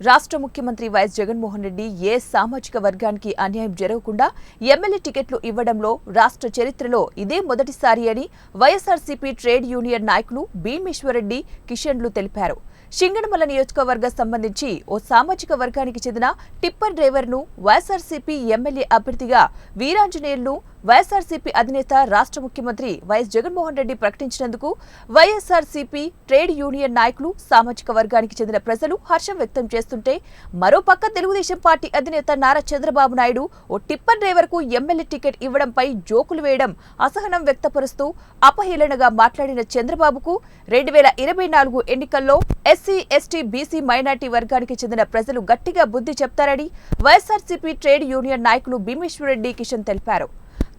రాష్ట్ర ముఖ్యమంత్రి వైఎస్ జగన్మోహన్ రెడ్డి ఏ సామాజిక వర్గానికి అన్యాయం జరగకుండా ఎమ్మెల్యే టికెట్లు ఇవ్వడంలో రాష్ట్ర చరిత్రలో ఇదే మొదటిసారి అని వైఎస్ఆర్సీపీ ట్రేడ్ యూనియన్ నాయకులు భీమేశ్వరరెడ్డి కిషన్లు తెలిపారు. సింగనమల నియోజకవర్గం సంబంధించి ఓ సామాజిక వర్గానికి చెందిన టిప్పర్ డ్రైవర్ను వైఎస్ఆర్సీపీ ఎమ్మెల్యే అభ్యర్థిగా వీరాంజనేయులను వైఎస్ఆర్సీపీ అధినేత రాష్ట్ర ముఖ్యమంత్రి వైఎస్ జగన్మోహన్ రెడ్డి ప్రకటించినందుకు వైఎస్ఆర్సీపీ ట్రేడ్ యూనియన్ నాయకులు సామాజిక వర్గానికి చెందిన ప్రజలు హర్షం వ్యక్తం చేస్తుంటే మరోపక్క తెలుగుదేశం పార్టీ అధినేత నారా చంద్రబాబు నాయుడు ఓ టిప్పర్ డ్రైవర్కు ఎమ్మెల్యే టికెట్ ఇవ్వడంపై జోకులు వేయడం అసహనం వ్యక్తపరుస్తూ అపహేళనగా మాట్లాడిన చంద్రబాబుకు రెండు వేల ఇరవై నాలుగు ఎన్నికల్లో ఎస్సీ ఎస్టీ బీసీ మైనార్టీ వర్గానికి చెందిన ప్రజలు గట్టిగా బుద్ధి చెప్తారని వైఎస్ఆర్సీపీ ట్రేడ్ యూనియన్ నాయకులు భీమేశ్వరరెడ్డి కిషన్ తెలిపారు.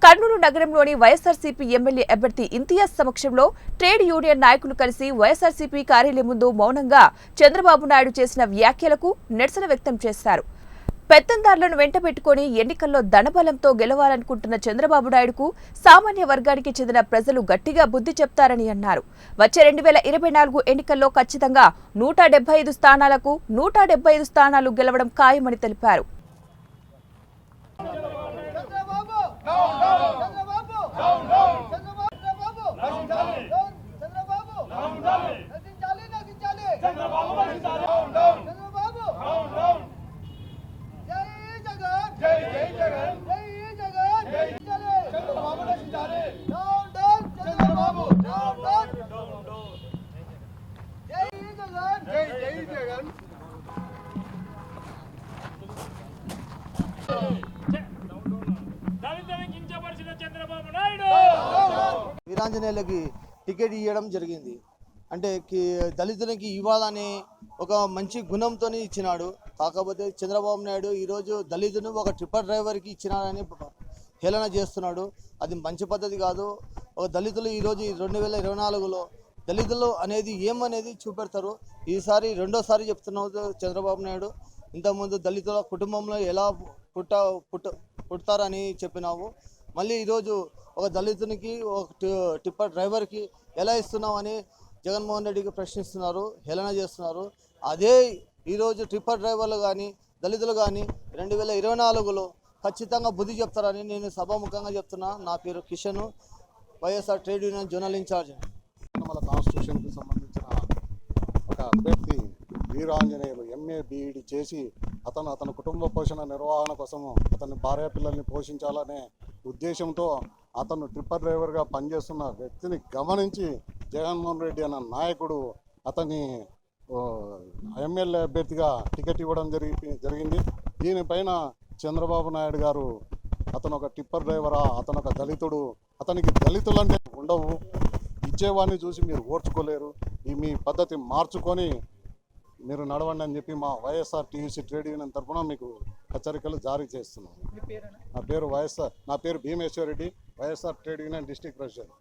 కర్నూలు నగరంలోని వైఎస్ఆర్సీపీ ఎమ్మెల్యే అభ్యర్థి ఇంతియాజ్ సమక్షంలో ట్రేడ్ యూనియన్ నాయకులు కలిసి వైఎస్ఆర్సీపీ కార్యాలయం ముందు మౌనంగా చంద్రబాబు నాయుడు చేసిన వ్యాఖ్యలకు నిరసన వ్యక్తం చేశారు. పెత్తందారులను వెంటబెట్టుకుని ఎన్నికల్లో ధనబలంతో గెలవాలనుకుంటున్న చంద్రబాబు నాయుడుకు సామాన్య వర్గానికి చెందిన ప్రజలు గట్టిగా బుద్ధి చెప్తారని అన్నారు. వచ్చే రెండు వేల ఇరవై నాలుగు ఎన్నికల్లో ఖచ్చితంగా నూట ఐదు స్థానాలకు నూట ఐదు స్థానాలు గెలవడం ఖాయమని తెలిపారు. వీరాంజనేయులకి టికెట్ ఇవ్వడం జరిగింది. అంటే దళితులకి ఇవ్వాలని ఒక మంచి గుణంతో ఇచ్చినాడు. కాకపోతే చంద్రబాబు నాయుడు ఈరోజు దళితును ఒక ట్రిప్పర్ డ్రైవర్కి ఇచ్చినాడని హేళన చేస్తున్నాడు. అది మంచి పద్ధతి కాదు. ఒక దళితులు ఈరోజు ఈ రెండు వేల ఇరవై నాలుగులో దళితులు అనేది ఏమనేది చూపెడతారు? ఈసారి రెండోసారి చెప్తున్నావు చంద్రబాబు నాయుడు ఇంతకుముందు దళితుల కుటుంబంలో ఎలా పుట్ట పుట్ట పుడతారని చెప్పినావు. మళ్ళీ ఈరోజు ఒక దళితునికి ఒక టిప్పర్ డ్రైవర్కి ఎలా ఇస్తున్నామని జగన్మోహన్ రెడ్డికి ప్రశ్నిస్తున్నారు హేళన చేస్తున్నారు. అదే ఈరోజు టిప్పర్ డ్రైవర్లు కానీ దళితులు కానీ రెండు వేల ఇరవై నాలుగులో ఖచ్చితంగా బుద్ధి చెప్తారని నేను సభాముఖంగా చెప్తున్నా. నా పేరు Kishan YSR trade union zonal incharge. కాన్స్టిట్యూషన్కి సంబంధించిన ఒక అభ్యర్థి వీరాంజనేయులు ఎంఏ బీఈడి చేసి అతను అతని కుటుంబ పోషణ నిర్వహణ కోసము అతని భార్య పిల్లల్ని పోషించాలనే ఉద్దేశంతో అతను ట్రిప్పర్ డ్రైవర్గా పనిచేస్తున్న వ్యక్తిని గమనించి జగన్మోహన్ రెడ్డి అన్న నాయకుడు అతన్ని ఎమ్మెల్యే అభ్యర్థిగా టికెట్ ఇవ్వడం జరిగి జరిగింది. దీనిపైన చంద్రబాబు నాయుడు గారు అతను ఒక టిప్పర్ డ్రైవరా అతను ఒక దళితుడు అతనికి దళితులంటే ఉండవు. ఇచ్చేవాడిని చూసి మీరు ఓర్చుకోలేరు. ఈ మీ పద్ధతి మార్చుకొని మీరు నడవండి అని చెప్పి మా వైఎస్ఆర్ టీయూసీ ట్రేడ్ యూనియన్ తరఫున మీకు హెచ్చరికలు జారీ చేస్తున్నాం. నా పేరు వైఎస్ఆర్ నా పేరు Bhimeshwar Reddy YSR trade union district president.